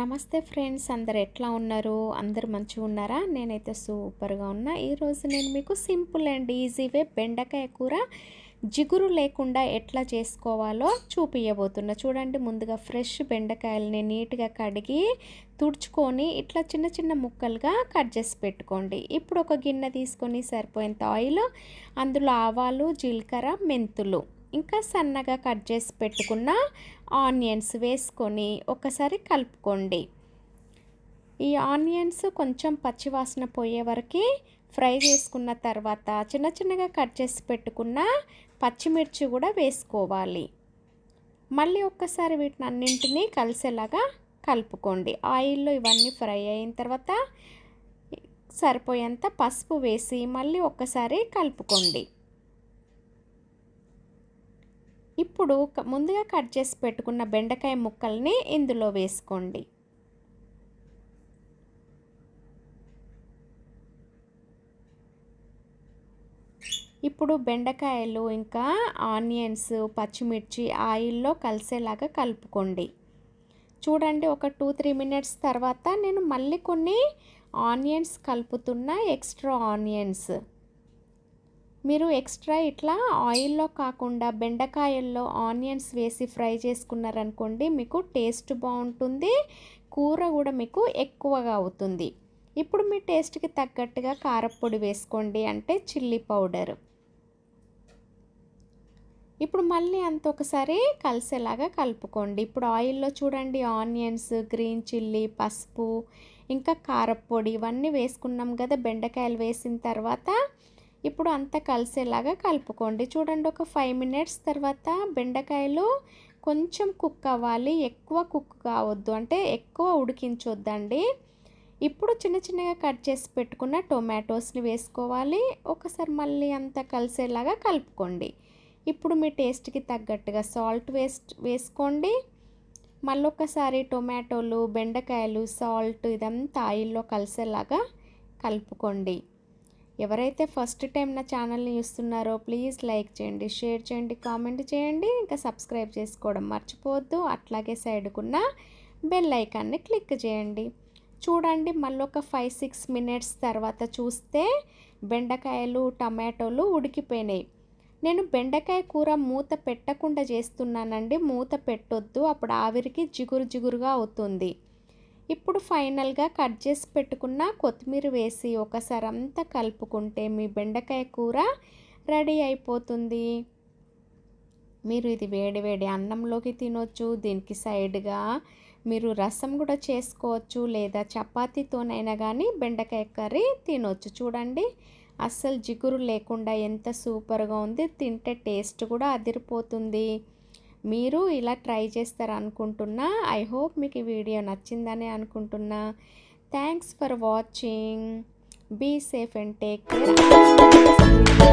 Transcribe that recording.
నమస్తే ఫ్రెండ్స్ అందరు ఎట్లా ఉన్నారు? అందరు మంచిగా ఉన్నారా? నేనైతే సూపర్గా ఉన్నా. ఈరోజు నేను మీకు సింపుల్ అండ్ ఈజీ వే బెండకాయ కూర జిగురు లేకుండా ఎట్లా చేసుకోవాలో చూపించబోతున్నా చూడండి ముందుగా ఫ్రెష్ బెండకాయలని నీట్గా కడిగి తుడుచుకొని ఇట్లా చిన్న చిన్న ముక్కలుగా కట్ చేసి పెట్టుకోండి. ఇప్పుడు ఒక గిన్నె తీసుకొని సరిపోయేంత ఆయిల్ అందులో ఆవాలు జీలకర్ర మెంతులు ఇంకా సన్నగా కట్ చేసి పెట్టుకున్న ఆనియన్స్ వేసుకొని ఒకసారి కలుపుకోండి. ఈ ఆనియన్స్ కొంచెం పచ్చివాసన పోయే వరకు ఫ్రై చేసుకున్న తర్వాత చిన్న చిన్నగా కట్ చేసి పెట్టుకున్న పచ్చిమిర్చి కూడా వేసుకోవాలి. మళ్ళీ ఒక్కసారి వీటిని అన్నింటినీ కలిసేలాగా కలుపుకోండి. ఆయిల్లో ఇవన్నీ ఫ్రై అయిన తర్వాత సరిపోయేంత పసుపు వేసి మళ్ళీ ఒక్కసారి కలుపుకోండి. ఇప్పుడు ముందుగా కట్ చేసి పెట్టుకున్న బెండకాయ ముక్కల్ని ఇందులో వేసుకోండి. ఇప్పుడు బెండకాయలు ఇంకా ఆనియన్స్ పచ్చిమిర్చి ఆయిల్లో కలిసేలాగా కలుపుకోండి. చూడండి ఒక టూ త్రీ మినిట్స్ తర్వాత నేను మళ్ళీ కొన్ని ఆనియన్స్ కలుపుతున్న ఎక్స్ట్రా ఆనియన్స్. మీరు ఎక్స్ట్రా ఇట్లా ఆయిల్లో కాకుండా బెండకాయల్లో ఆనియన్స్ వేసి ఫ్రై చేసుకున్నారనుకోండి మీకు టేస్ట్ బాగుంటుంది కూర కూడా మీకు ఎక్కువగా అవుతుంది. ఇప్పుడు మీ టేస్ట్కి తగ్గట్టుగా కారపొడి వేసుకోండి అంటే చిల్లీ పౌడర్. ఇప్పుడు మళ్ళీ అంత ఒకసారి కలిసేలాగా కలుపుకోండి. ఇప్పుడు ఆయిల్లో చూడండి ఆనియన్స్ గ్రీన్ చిల్లీ పసుపు ఇంకా కారపొడి ఇవన్నీ వేసుకున్నాం కదా బెండకాయలు వేసిన తర్వాత ఇప్పుడు అంతా కలిసేలాగా కలుపుకోండి. చూడండి ఒక ఫైవ్ మినిట్స్ తర్వాత బెండకాయలు కొంచెం కుక్ అవ్వాలి. ఎక్కువ కుక్ కావద్దు అంటే ఎక్కువ ఉడికించొద్దండి. ఇప్పుడు చిన్న చిన్నగా కట్ చేసి పెట్టుకున్న టొమాటోస్ని వేసుకోవాలి. ఒకసారి మళ్ళీ అంతా కలిసేలాగా కలుపుకోండి. ఇప్పుడు మీ టేస్ట్కి తగ్గట్టుగా సాల్ట్ వేస్ట్ వేసుకోండి. మళ్ళొకసారి టొమాటోలు బెండకాయలు సాల్ట్ ఇదంతా ఆయిల్లో కలిసేలాగా కలుపుకోండి. ఎవరైతే ఫస్ట్ టైం నా ఛానల్ని చూస్తున్నారో ప్లీజ్ లైక్ చేయండి షేర్ చేయండి కామెంట్ చేయండి. ఇంకా సబ్స్క్రైబ్ చేసుకోవడం మర్చిపోవద్దు. అట్లాగే సైడ్కున్న బెల్ ఐకాన్ని క్లిక్ చేయండి. చూడండి మళ్ళీ ఒక ఫైవ్ సిక్స్ మినిట్స్ తర్వాత చూస్తే బెండకాయలు టమాటోలు ఉడికిపోయినాయి. నేను బెండకాయ కూర మూత పెట్టకుండా చేస్తున్నానండి. మూత పెట్టొద్దు. అప్పుడు ఆవిరికి జిగురు జిగురుగా అవుతుంది. ఇప్పుడు ఫైనల్గా కట్ చేసి పెట్టుకున్న కొత్తిమీర వేసి ఒకసారి అంతా కలుపుకుంటే మీ బెండకాయ కూర రెడీ అయిపోతుంది. మీరు ఇది వేడి వేడి అన్నంలోకి తినొచ్చు దీనికి సైడ్గా మీరు రసం కూడా చేసుకోవచ్చు లేదా చపాతీతోనైనా కానీ బెండకాయ కర్రీ తినొచ్చు. చూడండి అస్సలు జిగురు లేకుండా ఎంత సూపర్గా ఉంది. తింటే టేస్ట్ కూడా అదిరిపోతుంది. మీరు ఇలా ట్రై చేస్తారు అనుకుంటున్నా ఐ హోప్ మీకు ఈ వీడియో నచ్చిందని అనుకుంటున్నా. Thanks for watching. Be safe and take care.